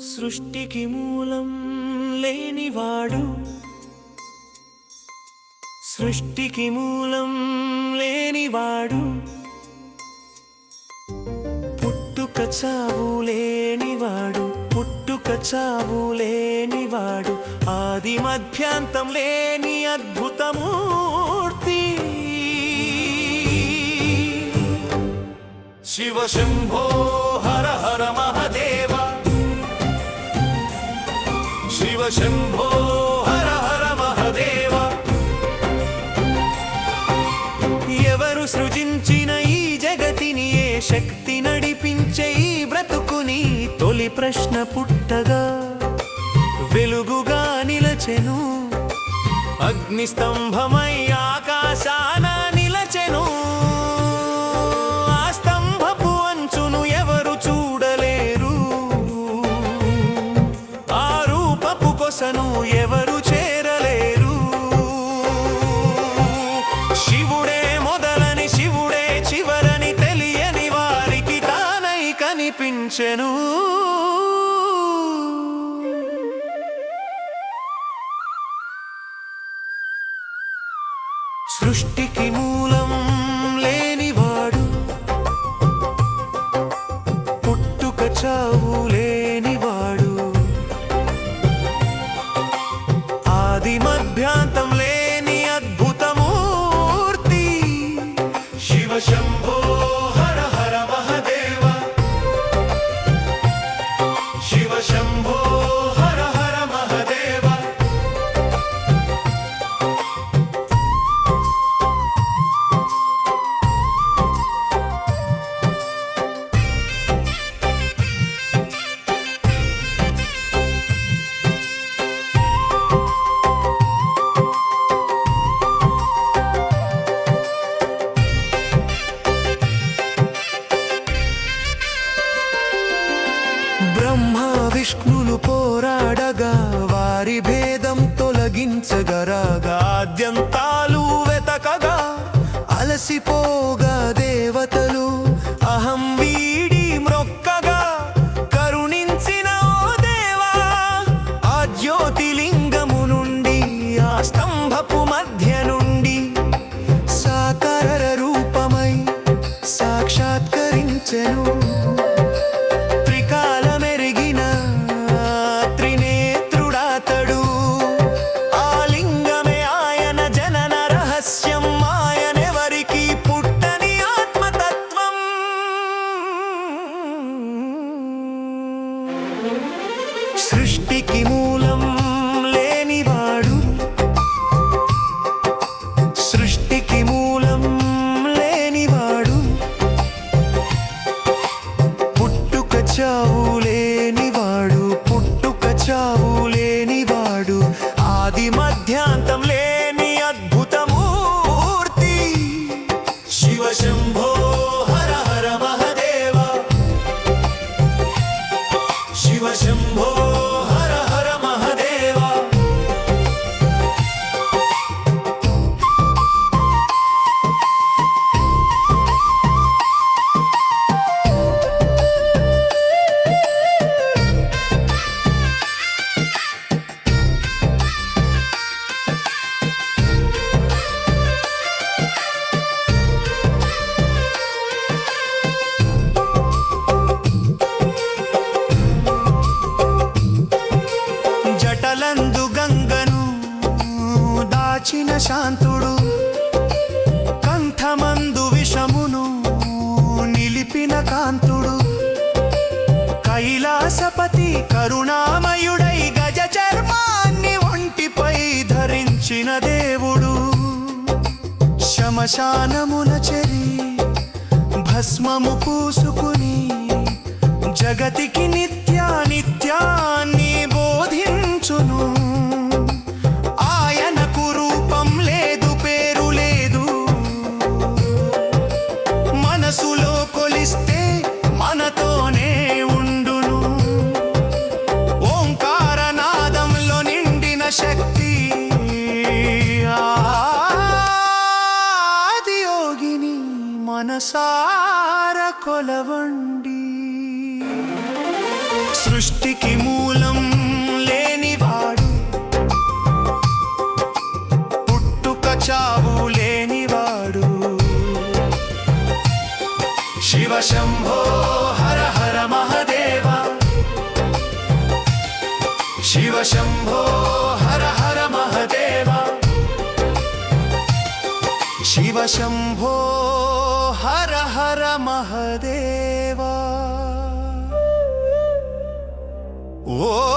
సృష్టికి మూలం లేనివాడు. సృష్టికి మూలం లేనివాడు. పుట్టుక చావు లేనివాడు పుట్టుక చావు లేనివాడు. ఆది మధ్యాంతం లేని అద్భుతమూర్తి. శివ శంభో హర హర మహ శివ శంభో హర హర మహదేవ ఎవరు సృజించిన ఈ జగతిని ఏ శక్తి నడిపించే ఈ బ్రతుకుని తొలి ప్రశ్న పుట్టగా వెలుగుగా నిలచెను. అగ్నిస్తంభమై ఎవరు చేరలేరు. శివుడే మొదలని శివుడే చివరని తెలియని వారికి తానై కనిపించెను. సృష్టికి మూలం శివ శంభో వారి భేదం తొలగించగరాగా. ఆద్యంతాలు వెతకగా అలసిపోగా దేవతలు సృష్టికి మూలం లేనివాడు. సృష్టికి మూలం లేనివాడు. పుట్టుక చావు దాచిన శాంతుడు. కంఠమందు విషమును నిలిపిన కాంతుడు. కైలాసపతి కరుణామయుడై గజ చర్మాన్ని ఒంటిపై ధరించిన దేవుడు. శమశానమున చెరి భస్మము పూసుకుని జగతికి నిత్యా నిత్యాన్ని మనసార కొలవండి. సృష్టికి మూలం లేనివాడు పుట్టుక చావు లేనివాడు శివ శంభో హర హర మహదేవ శివ శంభో హర హర మహదేవ. శివ శంభో హర మహదేవా ఓ